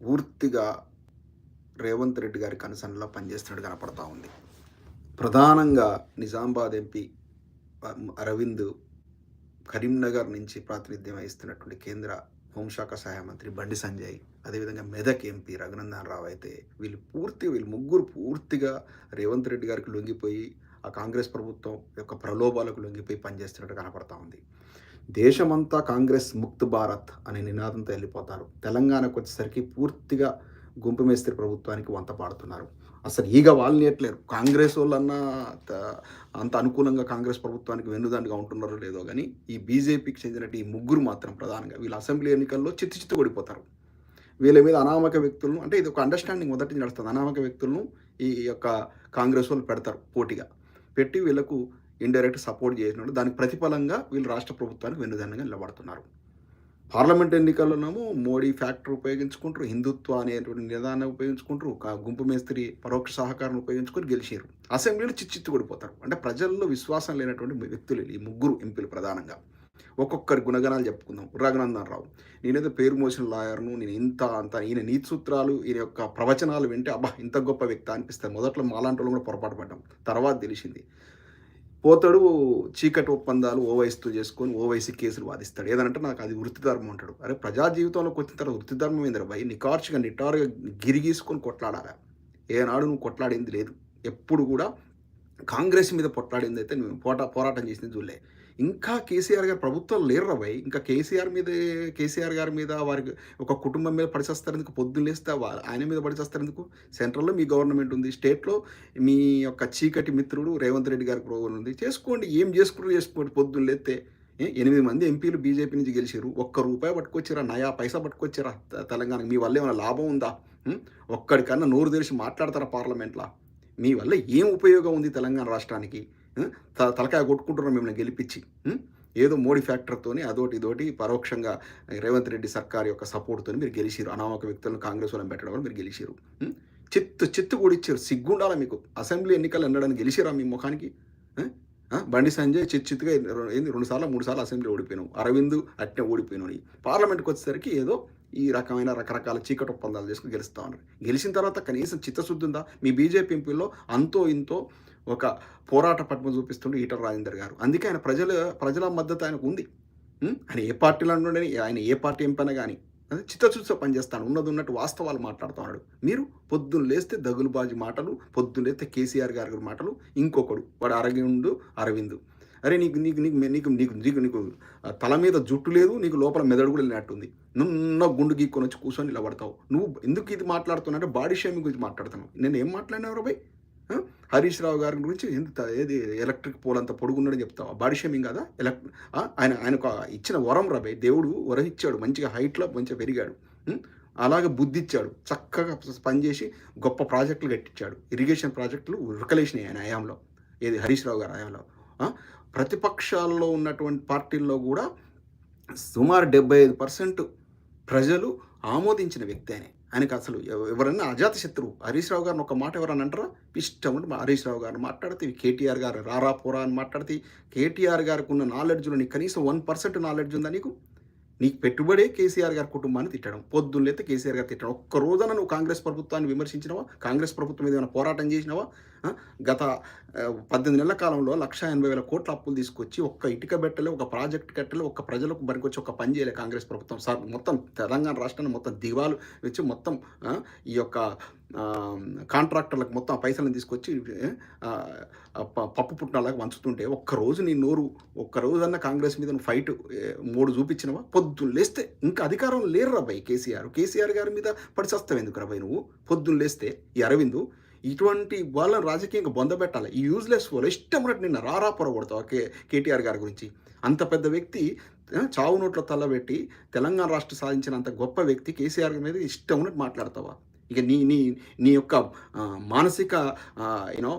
పూర్తిగా రేవంత్ రెడ్డి గారి కనసనలో పనిచేస్తున్నట్టు కనపడతా ఉంది. ప్రధానంగా నిజామాబాద్ ఎంపీ అరవింద్ కరీంనగర్ నుంచి ప్రాతినిధ్యం వహిస్తున్నటువంటి కేంద్ర హోంశాఖ సహాయ మంత్రి బండి సంజయ్ అదేవిధంగా మెదక్ ఎంపీ రఘునందన్ రావు అయితే వీళ్ళు పూర్తి వీళ్ళు ముగ్గురు పూర్తిగా రేవంత్ రెడ్డి గారికి లొంగిపోయి ఆ కాంగ్రెస్ ప్రభుత్వం యొక్క ప్రలోభాలకు లొంగిపోయి పనిచేస్తున్నట్టు కనపడతా ఉంది. దేశమంతా కాంగ్రెస్ ముక్త్ భారత్ అనే నినాదంతో వెళ్ళిపోతారు. తెలంగాణకు వచ్చేసరికి పూర్తిగా గుంపు మేస్త్రి ప్రభుత్వానికి వంత పాడుతున్నారు. అసలు ఈగ వాళ్ళనియట్లేరు కాంగ్రెస్ వాళ్ళన్నా అంత అనుకూలంగా కాంగ్రెస్ ప్రభుత్వానికి వెన్నుదండగా ఉంటున్నారో లేదో కానీ ఈ బీజేపీకి చెందినట్టు ఈ ముగ్గురు మాత్రం ప్రధానంగా వీళ్ళు అసెంబ్లీ ఎన్నికల్లో చిత్తు చిత్తు ఓడిపోతారు. వీళ్ళ మీద అనామక వ్యక్తులను అంటే ఇది ఒక అండర్స్టాండింగ్ మొదటి నడుస్తుంది. అనామక వ్యక్తులను ఈ యొక్క కాంగ్రెస్ వాళ్ళు పెడతారు పోటీగా. పెట్టి వీళ్ళకు ఇండైరెక్ట్ సపోర్ట్ చేసినట్టు దానికి ప్రతిఫలంగా వీళ్ళు రాష్ట్ర ప్రభుత్వానికి వెన్నుదండగా నిలబడుతున్నారు. పార్లమెంట్ ఎన్నికల్లోనేమో మోడీ ఫ్యాక్టర్ ఉపయోగించుకుంటారు హిందుత్వ అనేటువంటి నిదానం ఉపయోగించుకుంటారు గుంపు మేస్త్రి పరోక్ష సహకారం ఉపయోగించుకొని గెలిచారు అసెంబ్లీలో చిచ్చిత్తు కొడిపోతారు. అంటే ప్రజల్లో విశ్వాసం లేనటువంటి వ్యక్తులు ఈ ముగ్గురు ఎంపీలు ప్రధానంగా. ఒక్కొక్కరి గుణగణాలు చెప్పుకుందాం. రఘునందన్ రావు నేనేదో పేరు మోసిన లాయర్ను నేను ఇంత అంత ఈయన నీతి సూత్రాలు ఈయన యొక్క ప్రవచనాలు వింటే అబ్బా ఇంత గొప్ప వ్యక్తి అనిపిస్తుంది మొదట్లో మాలాంటి వాళ్ళు కూడా పొరపాటు పడ్డాం. తర్వాత తెలిసింది పోతాడు చీకటి ఒప్పందాలు ఓవైసీతో చేసుకొని ఓవైసీ కేసులు వాదిస్తాడు. ఏదంటే నాకు అది వృత్తిధర్మం అంటాడు. అరే ప్రజా జీవితంలోకి వచ్చిన తర్వాత వృత్తిధర్మం ధర్మం భయ నికార్చుగా నిటారుగా గిరిగీసుకొని కొట్లాడాలి? ఏనాడు నువ్వు కొట్లాడింది లేదు. ఎప్పుడు కూడా కాంగ్రెస్ మీద పొట్లాడింది అయితే మేము పోటా పోరాటం చేసింది చూడలే ఇంకా కేసీఆర్ గారు ప్రభుత్వం లేరు భయ్. ఇంకా కేసీఆర్ మీద కేసీఆర్ గారి మీద వారికి ఒక కుటుంబం మీద పడిచేస్తారు ఎందుకు? పొద్దున్న లేస్తే ఆయన మీద పడిచేస్తారు ఎందుకు? సెంట్రల్లో మీ గవర్నమెంట్ ఉంది. స్టేట్లో మీ యొక్క చీకటి మిత్రుడు రేవంత్ రెడ్డి గారి ప్రోగ్రాం ఉంది. చేసుకోండి. ఏం చేసుకుంటారు చేసుకోండి. పొద్దున్న లేస్తే ఎనిమిది మంది ఎంపీలు బీజేపీ నుంచి గెలిచారు. ఒక్క రూపాయి పట్టుకొచ్చారా? నయా పైసా పట్టుకొచ్చారా? తెలంగాణకి మీ వల్ల ఏమైనా లాభం ఉందా? ఒక్కడికన్నా నోరు తెరిచి మాట్లాడతారా పార్లమెంట్లో? మీ వల్ల ఏం ఉపయోగం ఉంది తెలంగాణ రాష్ట్రానికి? త- తలకాయ కొట్టుకుంటున్నాం మిమ్మల్ని గెలిపించి. ఏదో మోడీ ఫ్యాక్టర్తోని అదోటి ఇదోటి పరోక్షంగా రేవంత్ రెడ్డి సర్కార్ యొక్క సపోర్ట్తో మీరు గెలిచారు అనామక వ్యక్తులను కాంగ్రెస్ వాళ్ళని పెట్టడం వల్ల మీరు గెలిచిరు చిత్తు చిత్తు కూడా ఇచ్చారు సిగ్గుండాల మీకు? అసెంబ్లీ ఎన్నికలు ఎన్నడానికి గెలిచిరా మీ ముఖానికి? బండి సంజయ్ చిత్తుగా ఏంది రెండు సార్లు మూడు సార్లు అసెంబ్లీ ఓడిపోయినావు. అరవింద్ అట్నే ఓడిపోయినావు. పార్లమెంట్కి వచ్చేసరికి ఏదో ఈ రకమైన రకరకాల చీకటి ఒప్పందాలు చేసుకుని గెలుస్తూ ఉన్నారు. గెలిచిన తర్వాత కనీసం చిత్తశుద్ధి ఉందా? మీ బీజేపీ ఎంపీల్లో అంతో ఇంతో ఒక పోరాట పద్మ చూపిస్తుండే ఈటల రాజేందర్ గారు. అందుకే ఆయన ప్రజల ప్రజల మద్దతు ఆయనకు ఉంది. ఆయన ఏ పార్టీలో ఉండని ఆయన ఏ పార్టీ ఎంపైనా కానీ అదే చిత్తశుద్ధితో పనిచేస్తాను. ఉన్నది ఉన్నట్టు వాస్తవాలు మాట్లాడుతూ ఉన్నాడు. మీరు పొద్దున్న లేస్తే దగులుబాజీ మాటలు పొద్దున్న లేస్తే కేసీఆర్ గారి మాటలు ఇంకొకడు వాడు అరవిందు అరవిందు. అరే నీకు నీకు నీకు నీకు నీకు నీకు నీకు తల మీద జుట్టు లేదు నీకు లోపల మెదడు కూడా లేనట్టుంది. నున్న గుండు గీక్కొని వచ్చి కూర్చొని నిలబడతావు. నువ్వు ఎందుకు ఇది మాట్లాడుతున్నావు అంటే బాడీ షేమింగ్ గురించి మాట్లాడుతున్నావు. నేను ఏం మాట్లాడినావు రబాయ్ హరీష్ రావు గారి గురించి ఎంత ఏది ఎలక్ట్రిక్ పోల్ అంత పొడుగున్నాడని చెప్తావు? బాడీ షేమింగ్ కదా? ఎలక్ ఆయన ఆయనకు ఇచ్చిన వరం రాబాయ్ దేవుడు వరం ఇచ్చాడు మంచిగా హైట్లో మంచిగా పెరిగాడు. అలాగే బుద్ధి ఇచ్చాడు చక్కగా పనిచేసి గొప్ప ప్రాజెక్టులు కట్టించాడు. ఇరిగేషన్ ప్రాజెక్టులు ఉరకలేసినాయి ఆయన హయాంలో ఏది? హరీష్ రావు గారి హయాంలో ప్రతిపక్షాల్లో ఉన్నటువంటి పార్టీల్లో కూడా సుమారు డెబ్బై ఐదు పర్సెంట్ ప్రజలు ఆమోదించిన వ్యక్తి ఆయన. ఆయనకు అసలు ఎవ- ఎవరన్నా అజాత శత్రువు. హరీష్ రావు గారిని ఒక మాట ఎవరన్నా అంటారా? ఇష్టం ఉంటే హరీష్ రావు గారిని మాట్లాడితే కేటీఆర్ గారు రారా పోరా అని మాట్లాడితే కేటీఆర్ గారికి ఉన్న నాలెడ్జ్లో నీకు కనీసం వన్ పర్సెంట్ నాలెడ్జ్ ఉందా నీకు? నీకు పెట్టుబడే కేసీఆర్ గారి కుటుంబాన్ని తిట్టడం పొద్దున్నైతే కేసీఆర్ గారు తిట్టడం. ఒక్క రోజున నువ్వు కాంగ్రెస్ ప్రభుత్వాన్ని విమర్శించినావా? కాంగ్రెస్ ప్రభుత్వం మీద ఏమైనా పోరాటం చేసినావా? గత పద్దెనిమిది నెలల కాలంలో లక్ష ఎనభై వేల కోట్ల అప్పులు తీసుకొచ్చి ఒక్క ఇటుక బెట్టలే ఒక ప్రాజెక్ట్ కట్టలే ఒక్క ప్రజలకు బరికొచ్చి ఒక పని చేయలే కాంగ్రెస్ ప్రభుత్వం. సార్ మొత్తం తెలంగాణ రాష్ట్రాన్ని మొత్తం దివాలు వచ్చి మొత్తం ఈ యొక్క కాంట్రాక్టర్లకు మొత్తం ఆ పైసలను తీసుకొచ్చి ప- పప్పు పుట్టినలాగా వంచుతుంటే ఒక్కరోజు నీ నోరు ఒక్కరోజన్నా కాంగ్రెస్ మీద నువ్వు ఫైట్ మూడు చూపించినవా? పొద్దున్న లేస్తే ఇంకా అధికారం లేరు రాబాయి కేసీఆర్. కేసీఆర్ గారి మీద పడిచేస్తావు ఎందుకు రాబాయి నువ్వు? పొద్దున్న లేస్తే ఈ అరవిందు ఇటువంటి వాళ్ళని రాజకీయంగా బొందబెట్టాలి. ఈ యూజ్లెస్ వాళ్ళు ఇష్టం ఉన్నట్టు నిన్న రారా పొరగొడతావు కే కేటీఆర్ గారి గురించి. అంత పెద్ద వ్యక్తి చావు నోట్లో తల్లబెట్టి తెలంగాణ రాష్ట్ర సాధించినంత గొప్ప వ్యక్తి కేసీఆర్ మీద ఇష్టం ఉన్నట్టు మాట్లాడతావా? ఇక నీ నీ నీ యొక్క మానసిక యూనో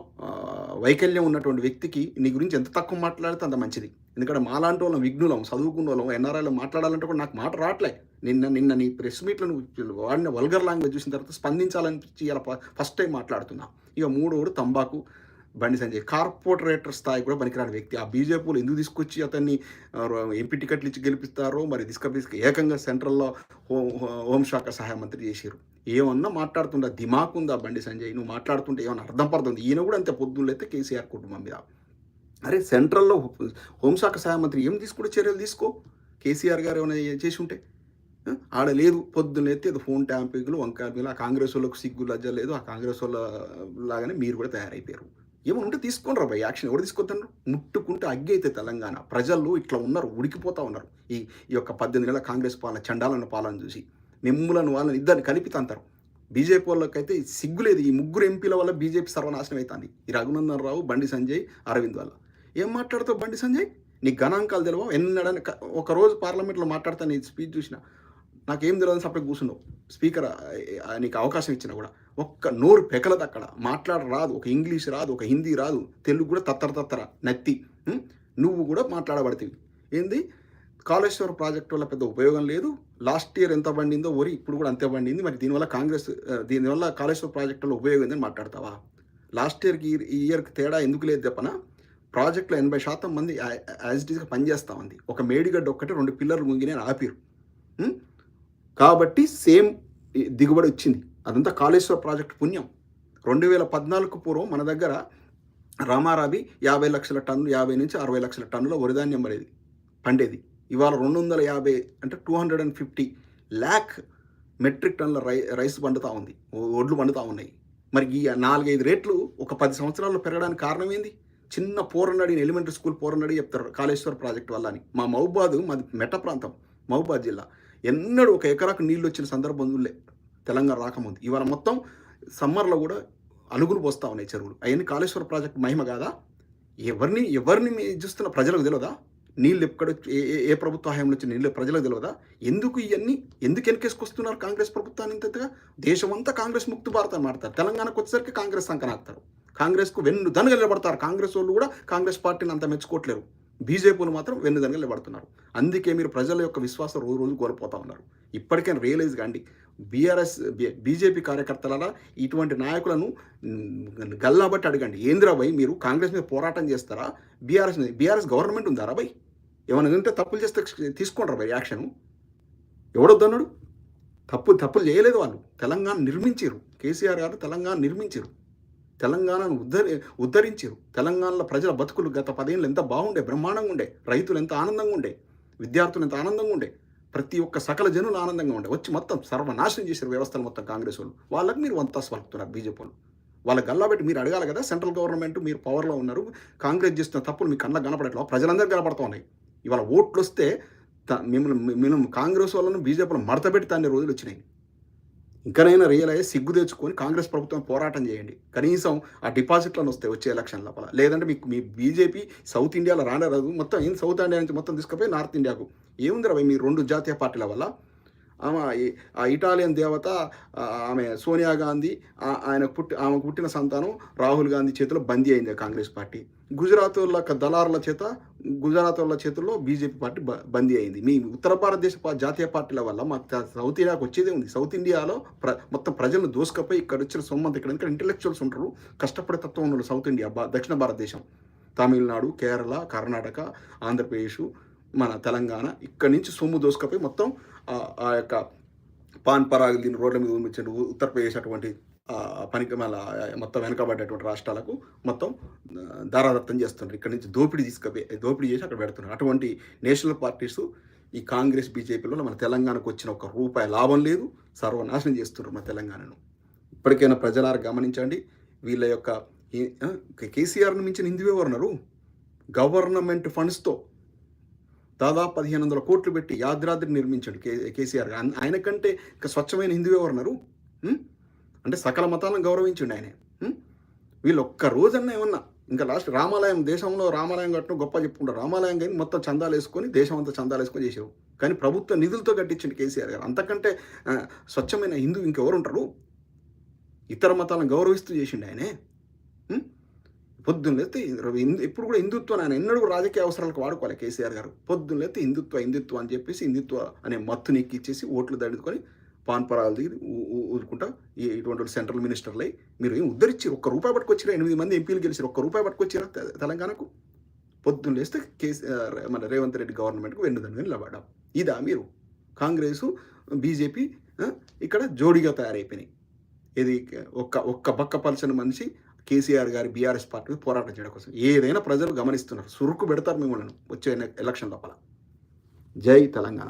వైకల్యం ఉన్నటువంటి వ్యక్తికి నీ గురించి ఎంత తక్కువ మాట్లాడితే అంత మంచిది. ఎందుకంటే మాలాంటి వాళ్ళం విఘ్నులం చదువుకున్న వాళ్ళం ఎన్ఆర్ఐలో మాట్లాడాలంటే కూడా నాకు మాట రావట్లే. నిన్న నిన్న నీ ప్రెస్ మీట్లో వాడిన వల్గర్ లాంగ్వేజ్ చూసిన తర్వాత స్పందించాలనిపించి ఇలా ఫస్ట్ టైం మాట్లాడుతున్నా. ఇక మూడోడు తంబాకు బండి సంజయ్. కార్పొరేటర్ స్థాయి కూడా పనికిరాని వ్యక్తి. ఆ బీజేపీలు ఎందుకు తీసుకొచ్చి అతన్ని ఎంపీ టికెట్లు ఇచ్చి గెలిపిస్తారో మరి తీసుకొని ఏకంగా సెంట్రల్లో హోం హోంశాఖ సహాయ మంత్రి చేశారు ఏమన్నా మాట్లాడుతుండ? దిమాకుందా బండి సంజయ్? నువ్వు మాట్లాడుతుంటే ఏమన్నా అర్థం పడుతుంది ఈయన కూడా అంతే పొద్దున్నైతే కేసీఆర్ కుటుంబం మీద. అరే సెంట్రల్లో హోంశాఖ సహాయ మంత్రి ఏం తీసుకుంటే చర్యలు తీసుకో? కేసీఆర్ గారు ఏమైనా చేసి ఉంటే? ఆడ లేదు పొద్దున్నైతే ఏదో ఫోన్ ట్యాంపింగ్లు వంకాయలు ఆ కాంగ్రెస్ వాళ్ళకు సిగ్గు లజ్జ లేదు ఆ కాంగ్రెస్ వాళ్ళ లాగానే మీరు కూడా తయారైపోయారు. ఏమంటే ఉంటే తీసుకోండి రా భయ్ యాక్షన్ ఎవరు తీసుకొద్దన్నారు ముట్టుకుంటే అగ్గి అయితే తెలంగాణ. ప్రజలు ఇట్లా ఉన్నారు ఉడికిపోతా ఉన్నారు. ఈ ఈ యొక్క పద్దెనిమిది నెలల కాంగ్రెస్ పాలన చండాలన్న పాలన చూసి. మిమ్ములను వాళ్ళని ఇద్దరిని కలిపి తంతారు. బీజేపీ వాళ్ళకైతే సిగ్గులేదు ఈ ముగ్గురు ఎంపీల వల్ల బీజేపీ సర్వనాశనం అవుతుంది ఈ రఘునందన్ రావు బండి సంజయ్ అరవింద్ వల్ల ఏం మాట్లాడతావు బండి సంజయ్? నీ గణాంకాలు తెలియవు ఎన్నడని ఒక రోజు పార్లమెంట్లో మాట్లాడతా నీ స్పీచ్ చూసిన నాకేం తెలియదు సపరేట్ కూర్చున్నావు. స్పీకర్ నీకు అవకాశం ఇచ్చినా కూడా ఒక్క నోరు పెకలదు అక్కడ. మాట్లాడ రాదు. ఒక ఇంగ్లీష్ రాదు ఒక హిందీ రాదు. తెలుగు కూడా తత్తర తత్తర నత్తి. నువ్వు కూడా మాట్లాడబడుతుంది ఏంది? కాళేశ్వర ప్రాజెక్టు వల్ల పెద్ద ఉపయోగం లేదు. లాస్ట్ ఇయర్ ఎంత పండిందో వరి ఇప్పుడు కూడా అంతే పండింది. మరి దీనివల్ల కాంగ్రెస్ దీనివల్ల దీనివల్ల కాళేశ్వరం వల్ల ఉపయోగం ఏందని మాట్లాడతావా? లాస్ట్ ఇయర్కి ఈ ఇయర్కి తేడా ఎందుకు లేదు చెప్పనా? ప్రాజెక్టులో ఎనభై శాతం మంది యాజ్ ఇట్ ఈస్గా పనిచేస్తా ఉంది ఒక మేడిగడ్డ ఒక్కటి రెండు పిల్లర్లు ముంగినే ఆపిరు. కాబట్టి సేమ్ దిగుబడి వచ్చింది. అదంతా కాళేశ్వర ప్రాజెక్ట్ పుణ్యం. రెండు వేల పద్నాలుగు పూర్వం మన దగ్గర రామారావి యాభై లక్షల టన్ను యాభై నుంచి అరవై లక్షల టన్నుల వరిధాన్యం పడేది పండేది. ఇవాళ రెండు వందల యాభై అంటే two hundred and fifty lakh metric టన్నుల రై రైస్ పండుతూ ఉంది. ఒడ్లు పండుతూ ఉన్నాయి. మరి ఈ నాలుగైదు రేట్లు ఒక పది సంవత్సరాల్లో పెరగడానికి కారణం ఏంది? చిన్న పోరనడి ఎలిమెంటరీ స్కూల్ పోరనడి చెప్తారు కాళేశ్వర ప్రాజెక్ట్ వల్ల అని. మా మహబాద్ మాది మెట్ట ప్రాంతం మహబాద్ జిల్లా. ఎన్నడూ ఒక ఎకరాకు నీళ్ళు వచ్చిన సందర్భం తెలంగాణ రాకముందు. ఇవాళ మొత్తం సమ్మర్లో కూడా అలుగులు పోస్తా ఉన్నాయి చెరువులు. అవన్నీ కాళేశ్వర ప్రాజెక్ట్ మహిమ కాదా? ఎవరిని ఎవరిని చూస్తున్న ప్రజలకు తెలియదా నీళ్ళు ఎక్కడ ఏ ఏ- ప్రభుత్వ హయాంలో వచ్చిన నీళ్ళు ప్రజలకు తెలియదా ఎందుకు ఇవన్నీ ఎందుకు వెనకేసుకొస్తున్నారు కాంగ్రెస్ ప్రభుత్వాన్ని ఇంతగా దేశమంతా కాంగ్రెస్ ముక్తి భారత మాడతారు తెలంగాణకు వచ్చేసరికి కాంగ్రెస్ సంకనాడతారు కాంగ్రెస్కు వెన్ను దనగ నిలబడతారు. కాంగ్రెస్ వాళ్ళు కూడా కాంగ్రెస్ పార్టీని అంత మెచ్చుకోవట్లేరు బీజేపీలు మాత్రం వెన్నుదనగా నిలబడుతున్నారు. అందుకే మీరు ప్రజల యొక్క విశ్వాసం రోజు రోజు కోల్పోతా ఉన్నారు. ఇప్పటికైనా రియలైజ్ కాండి. బీఆర్ఎస్ బీజేపీ కార్యకర్తల ఇటువంటి నాయకులను గల్లాబట్టి అడగండి. ఏందిరా భయ్ మీరు కాంగ్రెస్ మీద పోరాటం చేస్తారా? బీఆర్ఎస్ మీద బీఆర్ఎస్ గవర్నమెంట్ ఉందారా భయ్? ఏమైనా ఉంటే తప్పులు చేస్తే తీసుకుంటారు భయ్ యాక్షన్. ఎవడొద్దన్నాడు తప్పు తప్పులు చేయలేదు వాళ్ళు. తెలంగాణ నిర్మించారు కేసీఆర్ గారు తెలంగాణ నిర్మించారు తెలంగాణను ఉద్ధరి ఉద్ధరించారు. తెలంగాణలో ప్రజల బతుకులు గత పదేళ్ళు ఎంత బాగుండే బ్రహ్మాండంగా ఉండే రైతులు ఎంత ఆనందంగా ఉండే విద్యార్థులు ఎంత ఆనందంగా ఉండే ప్రతి ఒక్క సకల జనులు ఆనందంగా ఉండే వచ్చి మొత్తం సర్వనాశనం చేశారు వ్యవస్థలు మొత్తం కాంగ్రెస్ వాళ్ళు. వాళ్ళకి మీరు వంతాసు పలుకుతున్నారు బీజేపీ వాళ్ళు. వాళ్ళ గల్లాబెట్టి మీరు అడగాలి కదా సెంట్రల్ గవర్నమెంట్ మీరు పవర్లో ఉన్నారు కాంగ్రెస్ చేస్తున్న తప్పులు మీ కళ్ళకు కనపడట్లా? ప్రజలందరూ కనపడుతూ ఉన్నాయి. ఇవాళ ఓట్లు వస్తే మిమ్మల్ని మిమ్మల్ని కాంగ్రెస్ వాళ్ళను బీజేపీలో మడతపెట్టి తాన్ని రోజులు వచ్చినాయి. ఇంకనైనా రియలైజ్ సిగ్గు తెచ్చుకొని కాంగ్రెస్ ప్రభుత్వం పోరాటం చేయండి. కనీసం ఆ డిపాజిట్లను వస్తాయి వచ్చే ఎలక్షన్ లోపల. లేదంటే మీకు మీ బీజేపీ సౌత్ ఇండియాలో రానరాదు. మొత్తం ఏం సౌత్ ఇండియా నుంచి మొత్తం తీసుకుపోయి నార్త్ ఇండియాకు ఏముంది రవి మీ రెండు జాతీయ పార్టీల వల్ల? ఆమె ఆ ఇటాలియన్ దేవత ఆమె సోనియా గాంధీ ఆయన ఆయనకు పుట్టి ఆమెకు పుట్టిన సంతానం రాహుల్ గాంధీ చేతిలో బందీ అయింది కాంగ్రెస్ పార్టీ. గుజరాత్ వాళ్ళ దళారుల చేత గుజరాత్ వాళ్ళ చేతుల్లో బీజేపీ పార్టీ బ- బందీ అయింది. మీ ఉత్తర భారతదేశ జాతీయ పార్టీల వల్ల మాకు సౌత్ ఇండియాకు వచ్చేదే ఉంది. సౌత్ ఇండియాలో ప్ర మొత్తం ప్రజలను దోసుకపోయి ఇక్కడ వచ్చిన సొమ్మంత ఇక్కడ ఇక్కడ ఇంటలెక్చువల్స్ ఉంటారు. కష్టపడే తత్వం ఉన్నారు సౌత్ ఇండియా దక్షిణ భారతదేశం. తమిళనాడు కేరళ కర్ణాటక ఆంధ్రప్రదేశ్ మన తెలంగాణ ఇక్కడి నుంచి సొమ్ము దోసుకపోయి మొత్తం ఆ- యొక్క పాన్ పరాగ్ దీని రోడ్ల మీద ఉంచారు ఉత్తరప్రదేశ్ అటువంటి పనికి మళ్ళీ మొత్తం వెనకబడ్డటువంటి రాష్ట్రాలకు మొత్తం ఆ, దారాదత్తం చేస్తున్నారు ఇక్కడ నుంచి దోపిడీ తీసుకపోయి దోపిడీ చేసి అక్కడ పెడుతున్నారు. అటువంటి నేషనల్ పార్టీస్ ఈ కాంగ్రెస్ బీజేపీలో మన తెలంగాణకు వచ్చిన ఒక రూపాయి లాభం లేదు. సర్వనాశనం చేస్తున్నారు మన తెలంగాణను. ఇప్పటికైనా ప్రజలారు గమనించండి. వీళ్ళ యొక్క కేసీఆర్ను మించిన హిందూ ఎవరు ఉన్నారు గవర్నమెంట్ ఫండ్స్తో దాదాపు పదిహేను వందల కోట్లు పెట్టి యాద్రాద్రి నిర్మించాడు కే కేసీఆర్ గారు. ఆయన కంటే ఇంకా స్వచ్ఛమైన హిందూ ఎవరు ఉన్నారు? అంటే సకల మతాలను గౌరవించండి ఆయన. వీళ్ళు ఒక్క రోజన్నా ఏమన్నా? ఇంకా లాస్ట్ రామాలయం దేశంలో రామాలయం కట్టడం గొప్ప చెప్పుకుంటారు రామాలయం కానీ మొత్తం చందాలు వేసుకొని దేశం అంతా చందాలు వేసుకొని చేసావు కానీ ప్రభుత్వ నిధులతో కట్టించండి కేసీఆర్ గారు. అంతకంటే స్వచ్ఛమైన హిందూ ఇంకెవరుంటారు ఇతర మతాలను గౌరవిస్తూ చేసిండు ఆయనే. పొద్దున్న లేతే ఇప్పుడు కూడా హిందుత్వం ఆయన ఎన్నడూ రాజకీయ అవసరాలకు వాడుకోవాలి కేసీఆర్ గారు. పొద్దున్న లేతే హిందుత్వ హిందుత్వం అని చెప్పేసి హిందుత్వ అనే మత్తుని ఎక్కిచ్చేసి ఓట్లు దండుకొని పాన్ పరాలు దిగి ఊరుకుంటా ఈ- ఇటువంటి సెంట్రల్ మినిస్టర్లై మీరు ఏం ఉద్ధరించి ఒక్క రూపాయి పట్టుకొచ్చిరా? ఎనిమిది మంది ఎంపీలు గెలిచారు ఒక్క రూపాయి పట్టుకొచ్చిరా తెలంగాణకు? పొద్దున్న లేస్తే కేసీ మన రేవంత్ రెడ్డి గవర్నమెంట్కు వెన్నుదని నిలబడ్డాం. ఇదా మీరు. కాంగ్రెస్ బీజేపీ ఇక్కడ జోడీగా తయారైపోయినాయి. ఇది ఒక్క ఒక్క బక్క పలచని మనిషి కేసీఆర్ గారి బీఆర్ఎస్ పార్టీ పోరాటం చేయడం కోసం. ఏదైనా ప్రజలు గమనిస్తున్నారు. సురుకు పెడతారు మిమ్మల్ని వచ్చే ఎలక్షన్ లోపల. జై తెలంగాణ.